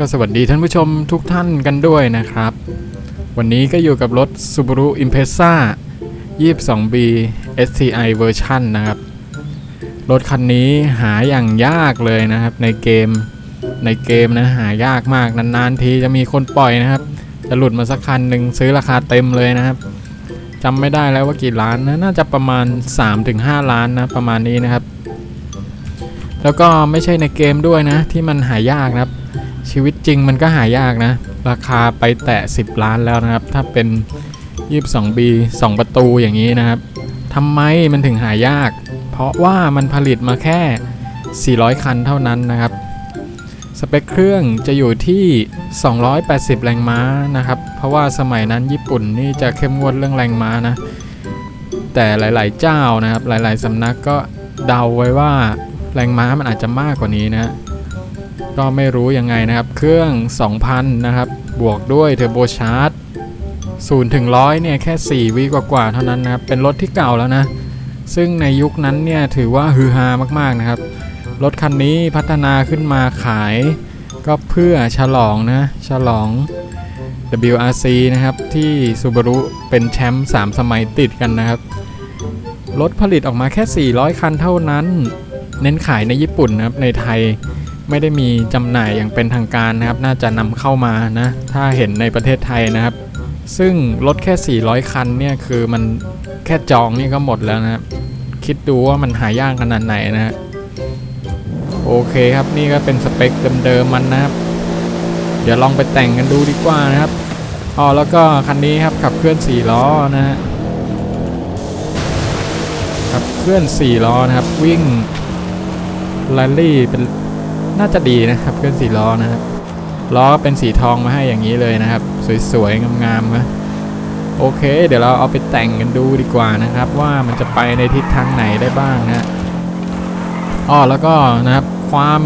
ก็สวัสดีท่านผู้ชมทุกท่านกันด้วยนะครับ วันนี้ก็อยู่กับรถ Subaru Impreza 22B STI Version นะครับ รถคันนี้หาอย่างยากเลยนะครับ ในเกมในเกมนะหายากมากนานๆทีจะมีคนปล่อยนะครับ จะหลุดมาสักคันหนึ่งซื้อราคาเต็มเลยนะครับจำไม่ได้แล้วว่ากี่ล้านนะน่าจะประมาณ 3-5 ล้านนะประมาณนี้นะครับ แล้วก็ไม่ใช่ในเกมด้วยนะที่มันหายากนะครับ ชีวิตจริงมันก็หายากนะ ราคาไปแตะ 10 ล้านแล้วนะครับ ถ้าเป็น 22B 2 ประตูอย่างนี้นะครับทำไมมันถึงหายาก เพราะว่ามันผลิตมาแค่ 400 คันเท่านั้นนะครับ สเปคเครื่องจะอยู่ที่ 280 แรงม้านะครับ เพราะว่าสมัยนั้นญี่ปุ่นนี่จะเข้มงวดเรื่องแรงม้านะ แต่หลาย ๆ เจ้านะครับ หลาย ๆ สำนักก็เดาไว้ว่าแรงม้ามันอาจจะมากกว่านี้นะ ก็ไม่รู้ยังไงนะครับ เครื่อง 2,000 นะครับ บวกด้วยเทอร์โบชาร์จ0ถึง100 เนี่ย แค่ 4 วิกว่าๆเท่านั้นนะครับ เป็นรถที่เก่าแล้วนะ ซึ่งในยุคนั้นเนี่ย ถือว่าฮือฮามากๆนะครับ รถคันนี้พัฒนาขึ้นมาขาย ก็เพื่อฉลองนะ ฉลอง WRC นะครับ ที่ Subaru เป็นแชมป์3สมัยติดกันนะครับ รถผลิตออกมาแค่ 400 คันเท่านั้น เน้นขายในญี่ปุ่นนะครับ ในไทย ไม่ได้มีจำหน่ายอย่างเป็นทางการนะครับ น่าจะนำเข้ามานะ ถ้าเห็นในประเทศไทยนะครับ ซึ่งรถแค่ 400 คันเนี่ยคือมันแค่จองนี่ก็หมดแล้วนะครับ คิดดูว่ามันหายากขนาดไหนนะฮะโอเคครับนี่ก็เป็นสเปคเดิมๆมันนะครับ เดี๋ยวลองไปแต่งกันดูดีกว่านะครับอ๋อแล้วก็คันนี้ครับขับเคลื่อน4ล้อนะฮะขับเคลื่อน4ล้อนะครับ วิ่งแรลลี่เป็น น่าจะดีนะครับเคลื่อน4ล้อนะครับล้อเป็นสีทองมาให้อย่างนี้เลยนะครับ สวยๆงามๆนะโอเค เดี๋ยวเราเอาไปแต่งกันดูดีกว่านะครับ ว่ามันจะไปในทิศทางไหนได้บ้างนะอ้อแล้วก็นะครับความ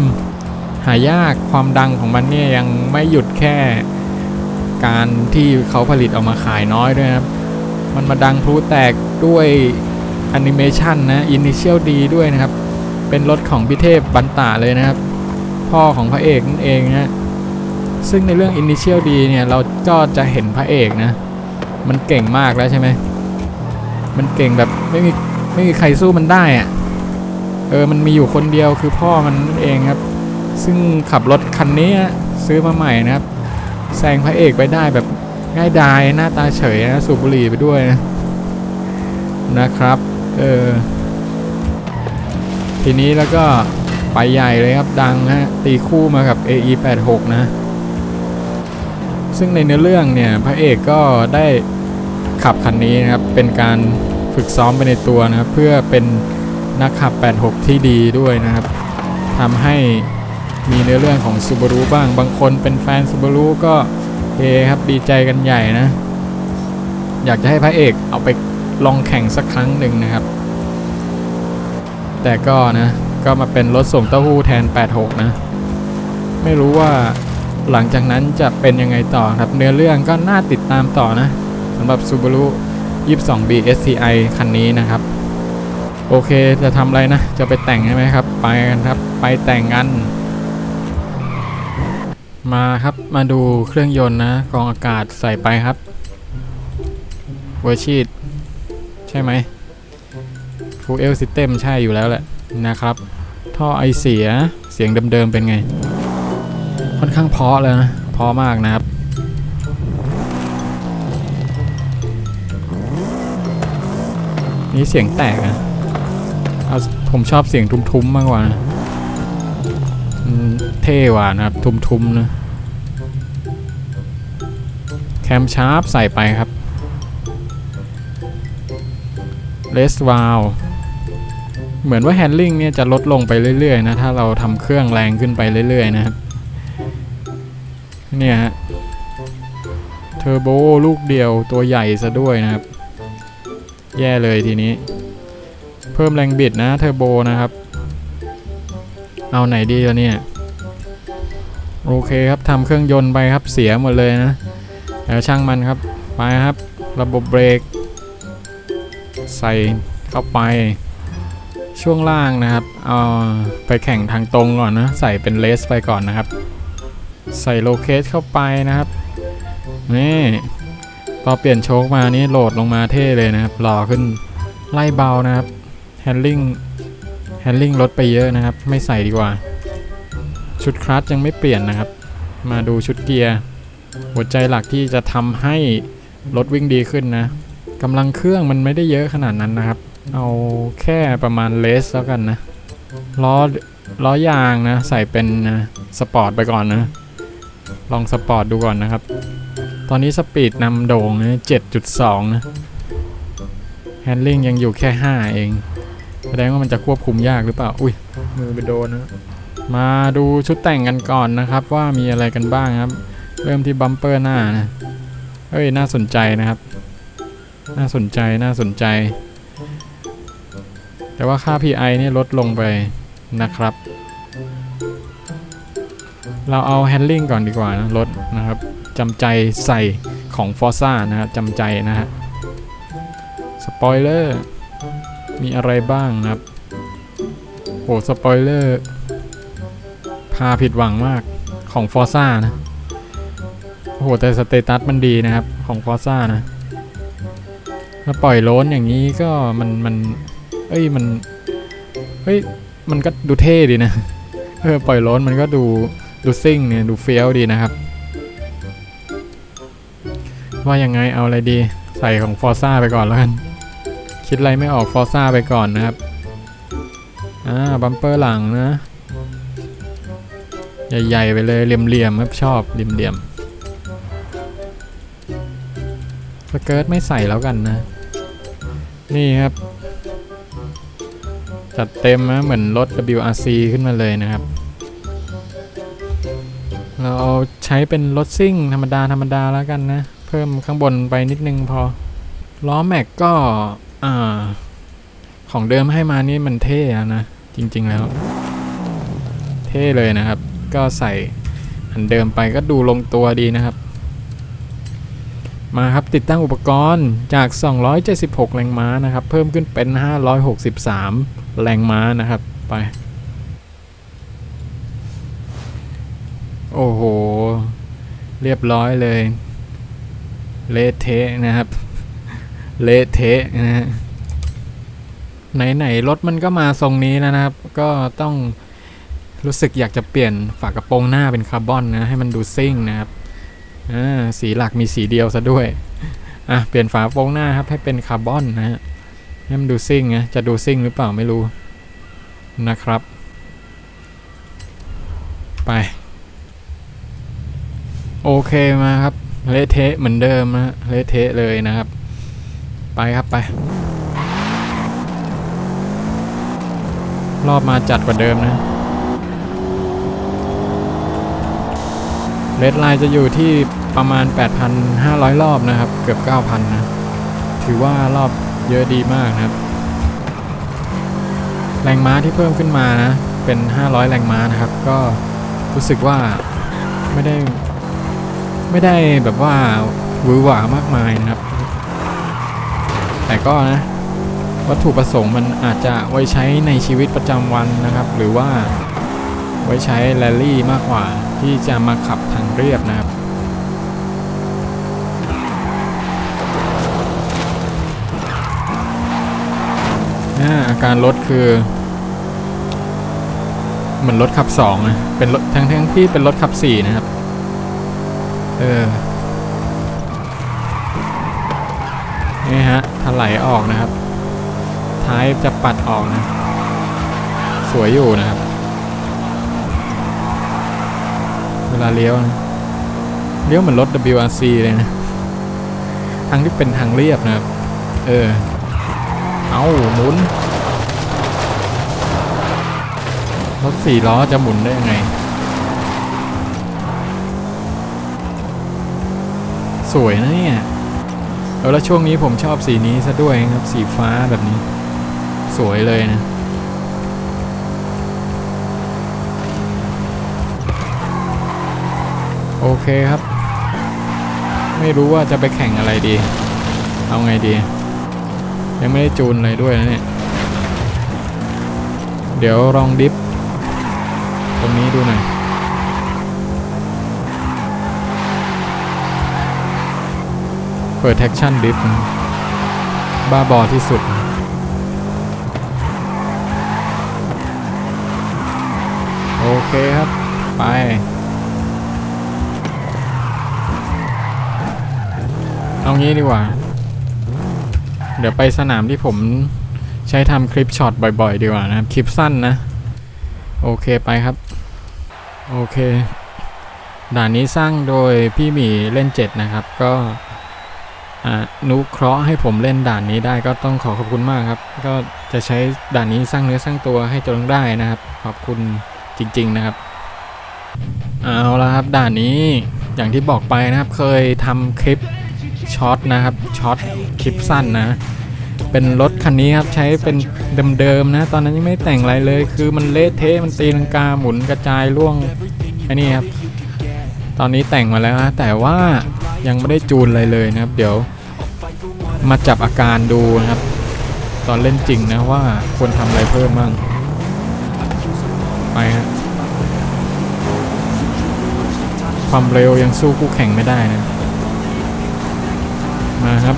หายากความดังของมันเนี่ยยังไม่หยุดแค่ การที่เขาผลิตออกมาขายน้อยด้วยนะครับ มันมาดังพลุแตกด้วยแอนิเมชันนะ Initial D ด้วยนะครับ เป็นรถของพิเทพบันตาเลยนะครับ พ่อของพระเอกนั่นเองนะซึ่งในเรื่อง Initial D เนี่ยเราก็จะเห็นพระเอกนะ มันเก่งมากแล้วใช่ไหมมันเก่งแบบไม่มีไม่มีใครสู้มันได้อะเออมันมีอยู่คนเดียวคือพ่อมันนั่นเองครับ ซึ่งขับรถคันนี้ซื้อมาใหม่นะครับแซงพระเอกไปได้แบบง่ายดายหน้าตาเฉยนะสูบบุหรี่ไปด้วยนะนะครับ เออทีนี้แล้วก็ ไปใหญ่เลยครับดังฮะตีคู่มากับ AE86 นะ ซึ่งในเนื้อเรื่องเนี่ยพระเอกก็ได้ขับคันนี้นะครับเป็นการฝึกซ้อมไปในตัวนะครับเพื่อเป็นนักขับ 86 ที่ดีด้วยนะครับทำให้มีเนื้อเรื่องของ Subaru บ้าง บางคนเป็นแฟน Subaru ก็เฮครับดีใจกันใหญ่นะ อยากจะให้พระเอกเอาไปลองแข่งสักครั้งหนึ่งนะครับ แต่ก็นะ ก็มาเป็นรถส่งเต้าหู้แทน 86 นะ ไม่รู้ว่าหลังจากนั้นจะเป็นยังไงต่อครับ เนื้อเรื่องก็น่าติดตามต่อนะสำหรับ Subaru 22B STI คันนี้นะครับ โอเคจะทำอะไรนะ จะไปแต่งใช่ไหมครับ ไปกันครับ ไปแต่งกัน มาครับมาดูเครื่องยนต์นะกรองอากาศใส่ไปครับเวอร์ชีตใช่ไหม Full L System ใช่อยู่แล้วแหละ นะครับ ท่อไอเสียเสียงเดิมๆเป็นไง ค่อนข้างเพาะเลยนะเพาะมากนะครับนี่เสียงแตกอะเอาผมชอบเสียงทุ้มๆมากกว่านะเท่กว่านะครับ ทุ้มๆนะแคมชาร์ปใส่ไปครับเลสวาล เหมือนว่าแฮนดลิงเนี่ยจะลดลงไปเรื่อยๆนะถ้าเราทำเครื่องแรงขึ้นไปเรื่อยๆนะครับเนี่ยฮะเทอร์โบลูกเดียวตัวใหญ่ซะด้วยนะครับ แย่เลยทีนี้ เพิ่มแรงบิดนะเทอร์โบนะครับ เอาไหนดีแล้วเนี่ย โอเคครับทำเครื่องยนต์ไปครับเสียหมดเลยนะแล้วช่างมันครับ ไปครับ ระบบเบรก ใส่เข้าไป ช่วงล่างนะครับเอาไปแข่งทางตรงก่อนนะ ใส่เป็นเลสไปก่อนนะครับ ใส่โลเคสเข้าไปนะครับ นี่พอเปลี่ยนโชคมานี่โหลดลงมาเท่เลยนะครับหล่อขึ้นไล่เบานะครับแฮนดิ้งแฮนดิ้งลดไปเยอะนะครับ ไม่ใส่ดีกว่า ชุดคลัตยังไม่เปลี่ยนนะครับ มาดูชุดเกียร์ หัวใจหลักที่จะทำให้รถวิ่งดีขึ้นนะกำลังเครื่องมันไม่ได้เยอะขนาดนั้นนะครับ เอาแค่ประมาณเลสแล้วกันนะ ล้อล้อยางนะ ใส่เป็นสปอร์ตไปก่อนนะ ลองสปอร์ตดูก่อนนะครับ ตอนนี้สปีดนำโด่งนะ7.2 นะแฮนดิ้งยังอยู่แค่ 5 เองแสดงว่ามันจะควบคุมยากหรือเปล่า อุ้ยมือไปโดนนะ มาดูชุดแต่งกันก่อนนะครับว่ามีอะไรกันบ้างครับ เริ่มที่บัมเปอร์หน้านะ เอ้ย น่าสนใจนะครับ น่าสนใจน่าสนใจ แต่ว่าค่า PI นี่ลดลงไปนะครับ เราเอาแฮน d ิ i งก่อนดีกว่านะลดนะครับจำใจใส่ของ f o r z a นะครับจำใจนะฮะสปอยเลอร์มีอะไรบ้างนะครับโอ้สปอยเลอร์พาผิดหวังมากของ f o r z a นะโอ้โหแต่สเตตัสมันดีนะครับของ f o r z a นะถ้าปล่อยล้นอย่างนี้ก็มันมัน เอ้ยมันเฮ้ยมันก็ดูเท่ดีนะเออปล่อยล้นมันก็ดูดูซิ่งเนี่ยดูเฟี้ยวดีนะครับว่ายังไงเอาอะไรดีใส่ของฟอร์ซ่าไปก่อนแล้วกัน คิดอะไรไม่ออกฟอร์ซ่าไปก่อนนะครับอ่าบัมเปอร์หลังนะ ใหญ่ๆไปเลยเหลี่ยมๆครับชอบเหลี่ยมๆสเกิร์ตไม่ใส่แล้วกันนะ นี่ครับ จัดเต็มนะเหมือนรถ WRC ขึ้นมาเลยนะครับ เราเอาใช้เป็นรถซิ่งธรรมดาธรรมดาแล้วกันนะ เพิ่มข้างบนไปนิดนึงพอ ล้อแม็กก็อ่าของเดิมให้มานี่มันเท่ะนะ จริง ๆ แล้ว เท่เลยนะครับ ก็ใส่อันเดิมไปก็ดูลงตัวดีนะครับ มาครับติดตั้งอุปกรณ์จาก 276 แรงม้านะครับ เพิ่มขึ้นเป็น 563 แรงม้านะครับไป โอ้โห เรียบร้อยเลยเละเทะนะครับเละเทะนะฮะไหนๆรถมันก็มาทรงนี้แล้วนะครับ ก็ต้องรู้สึกอยากจะเปลี่ยนฝากระโปรงหน้าเป็นคาร์บอนนะ ให้มันดูซิ่งนะครับอ่าสีหลักมีสีเดียวซะด้วย อะ เปลี่ยนฝากระโปรงหน้าครับให้เป็นคาร์บอนนะฮะ ให้มันดูซิ่งนะจะดูซิ่งหรือเปล่าไม่รู้นะครับ ไป โอเคมาครับเละเทะเหมือนเดิมนะเละเทะเลยนะครับ ไปครับไป รอบมาจัดกว่าเดิมนะเลดไลน์จะอยู่ที่ประมาณ 8,500 รอบนะครับ เกือบ 9,000 นะ ถือว่ารอบ เยอะดีมากนะครับ แรงม้าที่เพิ่มขึ้นมานะเป็น 500 แรงม้านะครับ ก็รู้สึกว่าไม่ได้ไม่ได้แบบว่าหวือหวามากมายนะครับ แต่ก็นะ วัตถุประสงค์มันอาจจะไว้ใช้ในชีวิตประจำวันนะครับ หรือว่าไว้ใช้แรลลี่มากกว่าที่จะมาขับทางเรียบนะครับ อาการรถคือเหมือนรถขับสองนะเป็นรถทั้งทั้งที่เป็นรถขับสี่นะครับ เออ นี่ฮะถลายออกนะครับ ท้ายจะปัดออกนะ สวยอยู่นะครับ เวลาเลี้ยวนะเลี้ยวเหมือนรถ WRC เลยนะ ทางที่เป็นทางเรียบนะครับ เออ เอาหมุนรถสี่ล้อจะหมุนได้ยังไง สวยนะเนี่ยเออแล้วช่วงนี้ผมชอบสีนี้ซะด้วยครับสีฟ้าแบบนี้ สวยเลยนะโอเคครับ ไม่รู้ว่าจะไปแข่งอะไรดี เอาไงดี ยังไม่ได้จูนอะไรด้วยนะเนี่ย เดี๋ยวลองดิฟตรงนี้ดูหน่อยเปิดแท็กชั่นดิฟบ้าบอที่สุดโอเคครับ ไป เอางี้ดีกว่า เดี๋ยวไปสนามที่ผมใช้ทำคลิปช็อตบ่อยๆ ดีกว่านะครับ คลิปสั้นนะ โอเคไปครับ โอเค ด่านนี้สร้างโดยพี่หมีเล่น 7 นะครับ ก็อ่านุเคราะห์ให้ผมเล่นด่านนี้ได้ก็ต้องขอขอบคุณมากครับ ก็จะใช้ด่านนี้สร้างเนื้อสร้างตัวให้จนได้นะครับ ขอบคุณจริง ๆ นะครับ เอาละครับด่านนี้อย่างที่บอกไปนะครับเคยทำคลิป ช็อตนะครับช็อตคลิปสั้นนะ เป็นรถคันนี้ครับใช้เป็นเดิมๆนะ ตอนนั้นยังไม่แต่งอะไรเลย คือมันเละเทะมันตีลังกาหมุนกระจายล่วงไอ้นี่ครับตอนนี้แต่งมาแล้วนะแต่ว่ายังไม่ได้จูนอะไรเลยนะครับ เดี๋ยวมาจับอาการดูนะครับ ตอนเล่นจริงนะว่าควรทำอะไรเพิ่มบ้างไปฮะความเร็วยังสู้คู่แข่งไม่ได้นะ มาครับ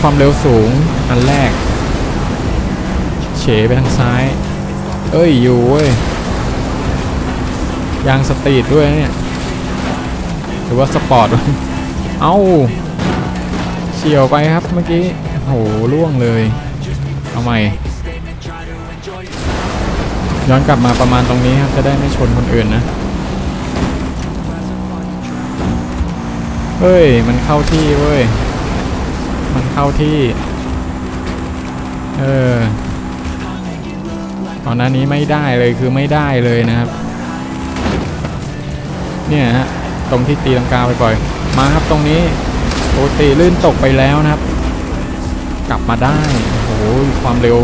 ความเร็วสูงอันแรก เฉไปทางซ้าย เอ้ย อยู่เว้ย ยางสตรีทด้วยเนี่ย หรือว่าสปอร์ตวะเอ้าเฉียวไปครับเมื่อกี้โหล่วงเลย เอาใหม่ ย้อนกลับมาประมาณตรงนี้ครับ จะได้ไม่ชนคนอื่นนะ เฮ้ย มันเข้าที่เว้ย มันเข้าที่ เออตอนหน้านี้ไม่ได้เลยคือไม่ได้เลยนะครับ เนี่ยฮะ ตรงที่ตีลังกาไปบ่อย มาครับตรงนี้โอตีลื่นตกไปแล้วนะครับ กลับมาได้ โอ้โห ความเร็ว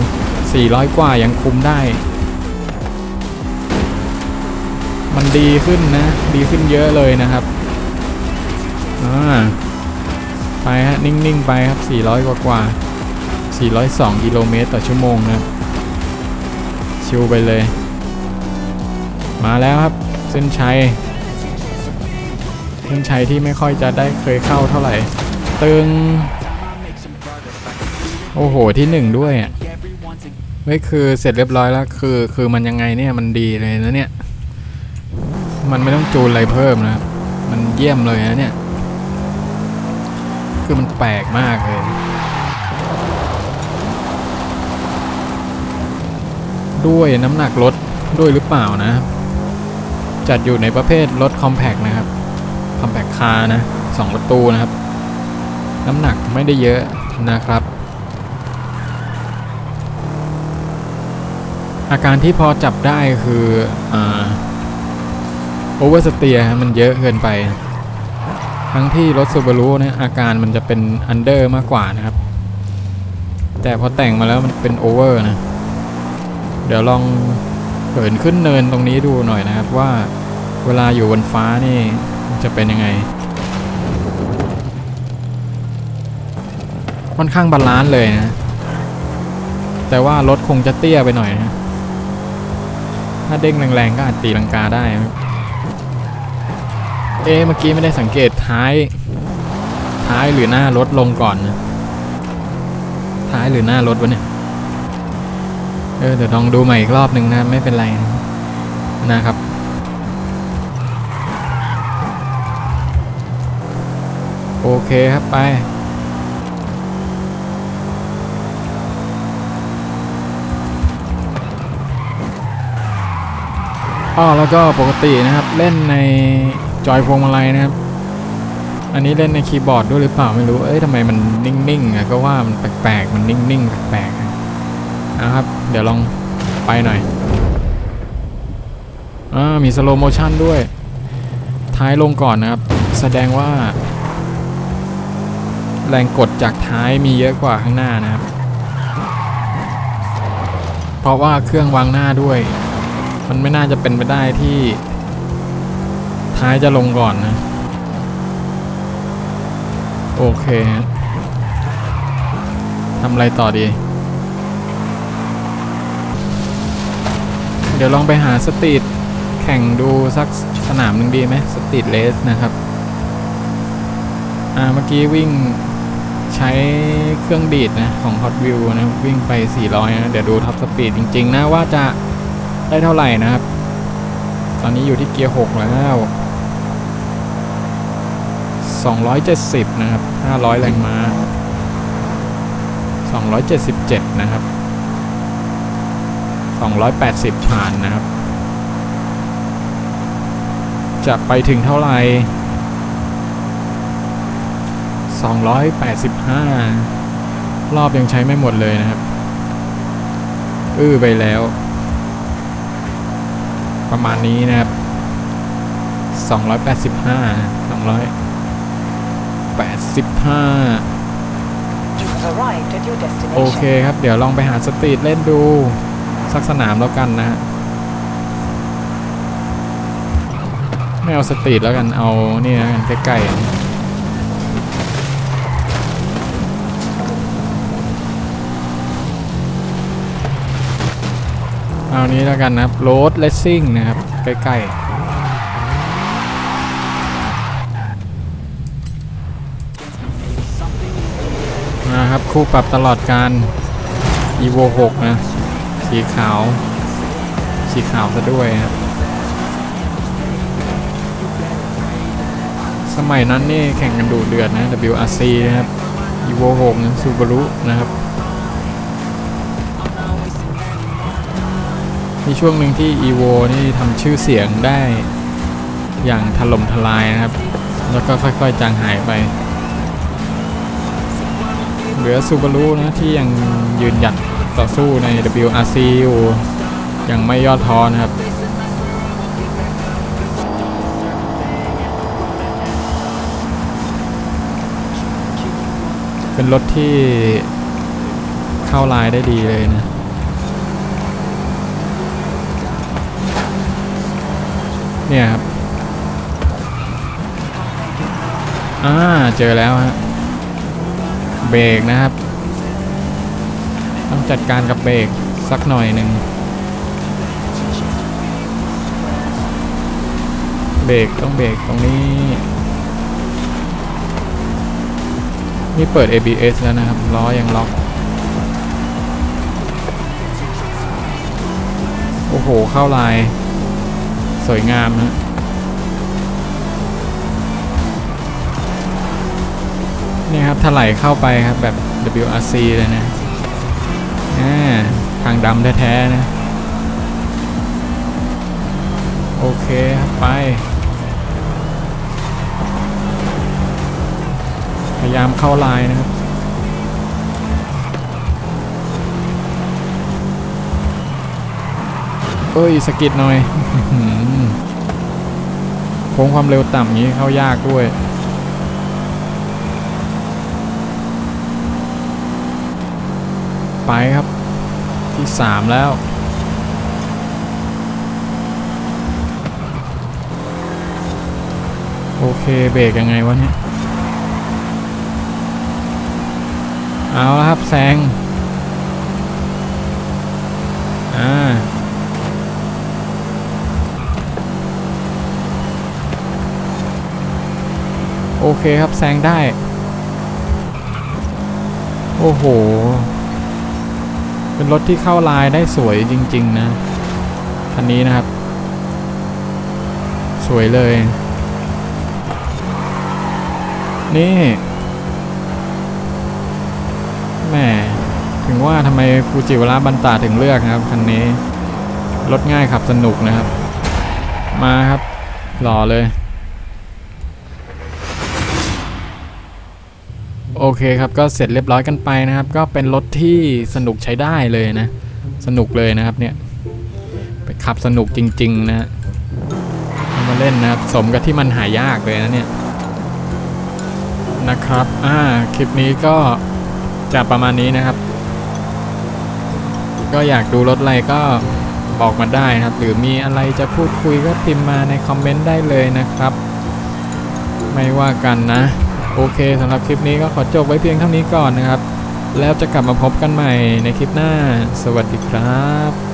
400 กว่ายังคุมได้ มันดีขึ้นนะ ดีขึ้นเยอะเลยนะครับ อ่าไปฮะ นิ่ง ๆ ไปครับ 400 กว่ากว่า 402 กิโลเมตรต่อชั่วโมงนะชิวไปเลย มาแล้วครับ เส้นชัย เส้นชัยที่ไม่ค่อยจะได้เคยเข้าเท่าไหร่ ตึง โอ้โห ที่หนึ่งด้วยอะไม่คือเสร็จเรียบร้อยแล้ว คือคือมันยังไงเนี่ยมันดีเลยนะเนี่ย มันไม่ต้องจูนอะไรเพิ่มนะ มันเยี่ยมเลยนะเนี่ย คือมันแปลกมากเลย ด้วยน้ำหนักรถด้วยหรือเปล่านะ จัดอยู่ในประเภทรถคอมแพกนะครับคอมแพกคาร์นะสองประตูนะครับ น้ำหนักไม่ได้เยอะนะครับ อาการที่พอจับได้คือโอเวอร์สเตียมันเยอะเกินไป ทั้งที่รถซูบารุเนี่ยอาการมันจะเป็นอันเดอร์มากกว่านะครับ แต่พอแต่งมาแล้วมันเป็นโอเวอร์นะ เดี๋ยวลองเหินขึ้นเนินตรงนี้ดูหน่อยนะครับว่าเวลาอยู่บนฟ้านี่จะเป็นยังไง ค่อนข้างบาลานซ์เลยนะ แต่ว่ารถคงจะเตี้ยไปหน่อยนะ ถ้าเด้งแรงๆก็อาจตีลังกาได้ เอ๊ะเมื่อกี้ไม่ได้สังเกตท้าย ท้ายหรือหน้ารถลงก่อนนะ ท้ายหรือหน้ารถวะเนี่ย เออเดี๋ยวลองดูใหม่อีกรอบหนึ่งนะ ไม่เป็นไรนะนะครับโอเคครับไป อ๋อแล้วก็ปกตินะครับเล่นใน จอยพวงมาลัยนะครับ อันนี้เล่นในคีย์บอร์ดด้วยหรือเปล่าไม่รู้ เอ้ยทำไมมันนิ่งๆอะก็ว่ามันแปลกๆ มันนิ่งๆแปลกๆนะครับ เดี๋ยวลองไปหน่อยอ่ามีสโลโมชันด้วย ท้ายลงก่อนนะครับ แสดงว่า แรงกดจากท้ายมีเยอะกว่าข้างหน้านะครับ เพราะว่าเครื่องวางหน้าด้วย มันไม่น่าจะเป็นไปได้ที่ ท้ายจะลงก่อนนะ โอเคทำอะไรต่อดี เดี๋ยวลองไปหาสตรีทแข่งดูสักสนามหนึ่งดีไหมสตรีทเลสนะครับ อ่า เมื่อกี้วิ่งใช้เครื่องดีดนะ ของ Hot Wheel นะ วิ่งไป 400 นะ เดี๋ยวดูท็อปสปีดจริง ๆ นะ ว่าจะได้เท่าไหร่นะครับ ตอนนี้อยู่ที่เกียร์ 6 แล้ว 270 นะครับ 500 แรงมา้า 277 นะครับ 280 ผ่านนะครับ จะไปถึงเท่าไหร่ 285 รอบยังใช้ไม่หมดเลยนะครับ อื้อไปแล้ว ประมาณนี้นะครับ285 200 85 โอเคครับ เดี๋ยวลองไปหาสตรีทเล่นดู สักสนามแล้วกันนะฮะ ไม่เอาสตรีทแล้วกัน เอานี่นะกันใกล้ๆเอานี้แล้วกันนะครับโรดเลสซิ่งนะครับ ใกล้ ๆ นะครับ คู่ปรับตลอดการ evo 6 นะ สีขาว สีขาวซะด้วยครับสมัยนั้นนี่แข่งกันดูเดือดนะ WRC นะครับ evo 6 นะซูบารุนะครับมีช่วงหนึ่งที่ evo นี่ทำชื่อเสียงได้อย่างถล่มทลายนะครับ แล้วก็ค่อยๆจางหายไป เหลือซูบารุนะที่ยังยืนหยัดต่อสู้ใน WRC อยู่ยังไม่ย่อท้อนะครับเป็นรถที่เข้าลายได้ดีเลยนะ เนี่ยครับ อ่า เจอแล้วฮะ เบรกนะครับ ต้องจัดการกับเบรกสักหน่อยหนึ่งเบรกต้องเบรกตรงนี้ นี่เปิด ABS แล้วนะครับล้อยังล็อก โอ้โห เข้าลาย สวยงามนะ นี่ครับถลายเข้าไปครับแบบ WRC เลยนะทางดำแท้ๆนะ โอเคครับไป พยายามเข้าลายนะครับเอ้ยสกิดหน่อยโค้งความเร็วต่ำนี้เข้ายากด้วย ไปครับที่สามแล้ว โอเคเบรกยังไงวะเนี่ย เอาแล้วครับแซงอ่าโอเคครับแซงได้ โอ้โห เป็นรถที่เข้าลายได้สวยจริง ๆ นะ คันนี้นะครับ สวยเลย นี่แหมถึงว่าทำไมฟูจิวาระบันตาถึงเลือกครับ คันนี้ รถง่ายขับสนุกนะครับ มาครับหล่อเลย โอเคครับก็เสร็จเรียบร้อยกันไปนะครับ ก็เป็นรถที่สนุกใช้ได้เลยนะ สนุกเลยนะครับเนี่ย ไปขับสนุกจริง ๆ นะมาเล่นนะครับสมกับที่มันหายากเลยนะเนี่ยนะครับ อ่า คลิปนี้ก็จะประมาณนี้นะครับ ก็อยากดูรถอะไรก็บอกมาได้นะครับ หรือมีอะไรจะพูดคุยก็พิมพ์มาในคอมเมนต์ได้เลยนะครับ ไม่ว่ากันนะ โอเคสำหรับคลิปนี้ก็ขอจบไว้เพียงเท่านี้ก่อนนะครับ แล้วจะกลับมาพบกันใหม่ในคลิปหน้า สวัสดีครับ